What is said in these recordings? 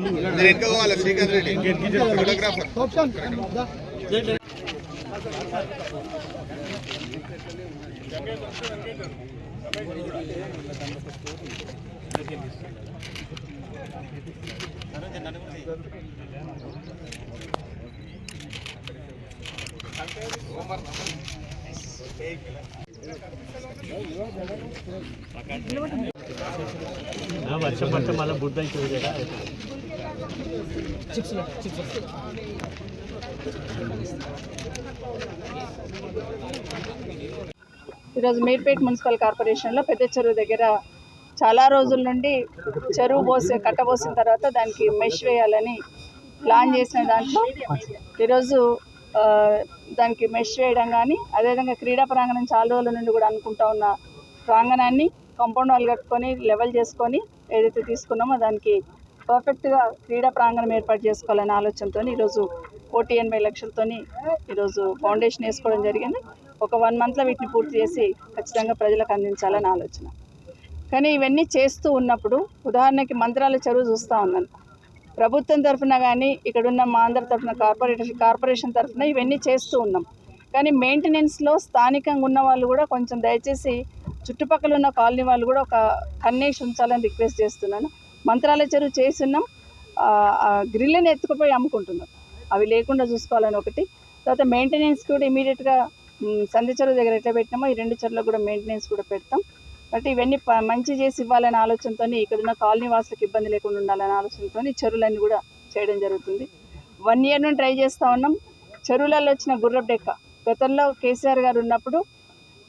మీరు వెనక పోవాలి శ్రీకాంత్ రెడ్డి ఫోటోగ్రాఫర్ వర్షం పడితే మళ్ళీ బుద్ధ అవుతుంది కదా ఈరోజు మీర్పేట్ మున్సిపల్ కార్పొరేషన్లో పెద్ద చెరువు దగ్గర చాలా రోజుల నుండి చెరువు పోసి కట్టబోసిన తర్వాత దానికి మెష్ వేయాలని ప్లాన్ చేసిన దాంట్లో ఈరోజు దానికి మెష్ వేయడం కానీ అదేవిధంగా క్రీడా ప్రాంగణం చాలా రోజుల నుండి కూడా అనుకుంటా ఉన్న ప్రాంగణాన్ని కాంపౌండ్ వాళ్ళు కట్టుకొని లెవెల్ చేసుకొని ఏదైతే తీసుకున్నామో దానికి పర్ఫెక్ట్గా క్రీడా ప్రాంగణం ఏర్పాటు చేసుకోవాలనే ఆలోచనతో ఈరోజు కోటి ఎనభై లక్షలతోని ఈరోజు ఫౌండేషన్ వేసుకోవడం జరిగింది. ఒక వన్ మంత్లో వీటిని పూర్తి చేసి ఖచ్చితంగా ప్రజలకు అందించాలని ఆలోచన. కానీ ఇవన్నీ చేస్తూ ఉన్నప్పుడు ఉదాహరణకి మంత్రాల చెరువు చూస్తూ ఉన్నాను. ప్రభుత్వం తరఫున కానీ ఇక్కడున్న మా అందరి తరఫున కార్పొరేషన్ కార్పొరేషన్ తరఫున ఇవన్నీ చేస్తూ ఉన్నాం. కానీ మెయింటెనెన్స్లో స్థానికంగా ఉన్న వాళ్ళు కూడా కొంచెం దయచేసి చుట్టుపక్కల ఉన్న కాలనీ వాళ్ళు కూడా ఒక కన్నేసి ఉంచాలని రిక్వెస్ట్ చేస్తున్నాను. మంత్రాల చెరువు చేస్తున్నాం గ్రిల్ని ఎత్తుకుపోయి అమ్ముకుంటున్నాం. అవి లేకుండా చూసుకోవాలని ఒకటి. తర్వాత మెయింటెనెన్స్ కూడా ఇమీడియట్గా సంధి చెరువు దగ్గర ఎట్లా పెట్టినామో ఈ రెండు చెరువులకు కూడా మెయింటెనెన్స్ కూడా పెడతాం. బట్ ఇవన్నీ ప- మంచి చేసి ఇవ్వాలనే ఆలోచనతో ఇక్కడ ఉన్న కాలనీ వాసులకు ఇబ్బంది లేకుండా ఉండాలనే ఆలోచనతో చెరువులన్నీ కూడా చేయడం జరుగుతుంది. వన్ ఇయర్ నుండి ట్రై చేస్తూ ఉన్నాం. చెరువులలో వచ్చిన గుర్రపు డెక్క. గతంలో కేసీఆర్ గారు ఉన్నప్పుడు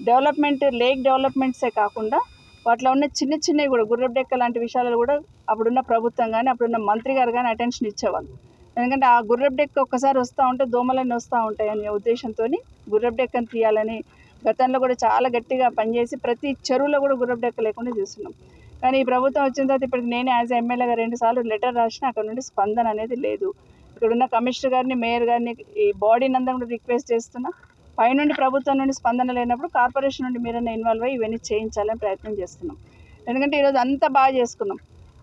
డెవలప్మెంట్ లేక్ డెవలప్మెంట్సే కాకుండా వాటిలో ఉన్న చిన్న చిన్నవి కూడా గుర్రపు డెక్క లాంటి విషయాలు కూడా అప్పుడున్న ప్రభుత్వం కానీ అప్పుడున్న మంత్రి గారు కానీ అటెన్షన్ ఇచ్చేవాళ్ళు. ఎందుకంటే ఆ గుర్రపు డెక్క ఒక్కసారి వస్తూ ఉంటే దోమలన్నీ వస్తూ ఉంటాయి అనే ఉద్దేశంతో గుర్రపు డెక్కను తీయాలని గతంలో కూడా చాలా గట్టిగా పనిచేసి ప్రతి చెరువులో కూడా గుర్రపు డెక్క లేకుండా చూస్తున్నాం. కానీ ఈ ప్రభుత్వం వచ్చిన తర్వాత ఇప్పటికి నేను యాజ్ ఎమ్మెల్యేగా రెండు సార్లు లెటర్ రాసినా అక్కడ నుండి స్పందన అనేది లేదు. ఇక్కడ ఉన్న కమిషనర్ గారిని మేయర్ గారిని ఈ బాడీని అందరం కూడా రిక్వెస్ట్ చేస్తున్నా. పైనుండి ప్రభుత్వం నుండి స్పందన లేనప్పుడు కార్పొరేషన్ నుండి మీరన్నా ఇన్వాల్వ్ అయ్యి ఇవన్నీ చేయించాలని ప్రయత్నం చేస్తున్నాం. ఎందుకంటే ఈరోజు అంతా బాగా చేసుకున్నాం.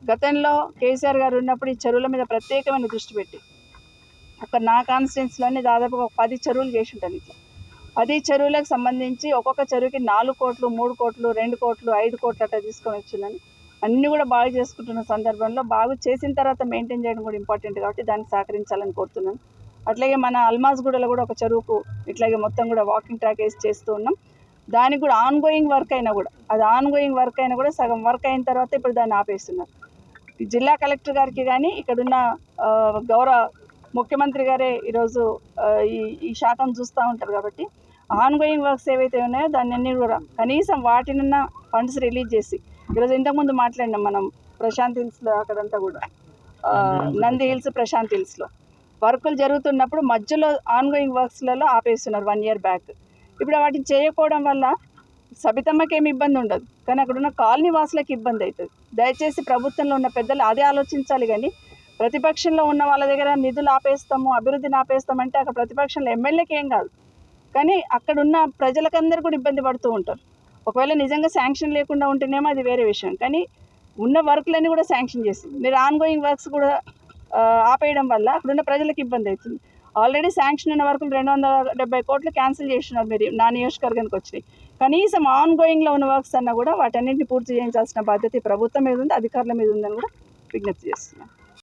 గతంలో కేసీఆర్ గారు ఉన్నప్పుడు ఈ చెరువుల మీద ప్రత్యేకమైన దృష్టి పెట్టి ఒక నా కాన్స్టిట్యున్సీలోనే దాదాపు ఒక పది చెరువులు చేసి ఉంటాను ఇట్లా. పది చెరువులకు సంబంధించి ఒక్కొక్క చెరువుకి నాలుగు కోట్లు మూడు కోట్లు రెండు కోట్లు ఐదు కోట్లు అట్లా తీసుకొని వచ్చిందని అన్నీ కూడా బాగా చేసుకుంటున్న సందర్భంలో బాగు చేసిన తర్వాత మెయింటైన్ చేయడం కూడా ఇంపార్టెంట్ కాబట్టి దాన్ని సహకరించాలని కోరుతున్నాను. అట్లాగే మన అల్మాజ్గూడలో కూడా ఒక చెరువుకు ఇట్లాగే మొత్తం కూడా వాకింగ్ ట్రాక్ వేసి చేస్తూ ఉన్నాం. దానికి కూడా ఆన్ గోయింగ్ వర్క్ అయినా కూడా అది ఆన్ గోయింగ్ వర్క్ అయినా కూడా సగం వర్క్ అయిన తర్వాత ఇప్పుడు దాన్ని ఆపేస్తున్నారు. జిల్లా కలెక్టర్ గారికి కానీ ఇక్కడున్న గౌరవ ముఖ్యమంత్రి గారే ఈరోజు ఈ ఈ శాతం చూస్తూ ఉంటారు కాబట్టి ఆన్గోయింగ్ వర్క్స్ ఏవైతే ఉన్నాయో దాన్ని అన్ని కూడా కనీసం వాటినున్న ఫండ్స్ రిలీజ్ చేసి ఈరోజు ఇంతకుముందు మాట్లాడినాం మనం ప్రశాంత్ హిల్స్లో అక్కడంతా కూడా నంది హిల్స్ ప్రశాంత్ హిల్స్లో వర్కులు జరుగుతున్నప్పుడు మధ్యలో ఆన్గోయింగ్ వర్క్స్లలో ఆపేస్తున్నారు వన్ ఇయర్ బ్యాక్. ఇప్పుడు వాటిని చేయకపోవడం వల్ల సబితమ్మకి ఏమి ఇబ్బంది ఉండదు. కానీ అక్కడ ఉన్న కాలనీ వాసులకు ఇబ్బంది అవుతుంది దయచేసి ప్రభుత్వంలో ఉన్న పెద్దలు అదే ఆలోచించాలి కానీ ప్రతిపక్షంలో ఉన్న వాళ్ళ దగ్గర నిధులు ఆపేస్తాము అభివృద్ధిని ఆపేస్తామంటే అక్కడ ప్రతిపక్షంలో ఎమ్మెల్యేకి ఏం కాదు. కానీ అక్కడ ఉన్న ప్రజలకందరూ కూడా ఇబ్బంది పడుతూ ఉంటారు. ఒకవేళ నిజంగా శాంక్షన్ లేకుండా ఉంటేనేమో అది వేరే విషయం. కానీ ఉన్న వర్క్లన్నీ కూడా శాంక్షన్ చేసి మీరు ఆన్గోయింగ్ వర్క్స్ కూడా ఆపేయడం వల్ల అక్కడున్న ప్రజలకు ఇబ్బంది అవుతుంది. ఆల్రెడీ శాంక్షన్ ఉన్న వర్కులు రెండు వందల డెబ్బై కోట్లు క్యాన్సిల్ చేసినారు మీరు నా నియోజకవర్గానికి వచ్చినాయి. కనీసం ఆన్ గోయింగ్లో ఉన్న వర్క్స్ అన్నా కూడా వాటన్నింటిని పూర్తి చేయించాల్సిన బాధ్యత ప్రభుత్వం మీద ఉంది అధికారుల మీద ఉందని కూడా విజ్ఞప్తి చేస్తున్నాను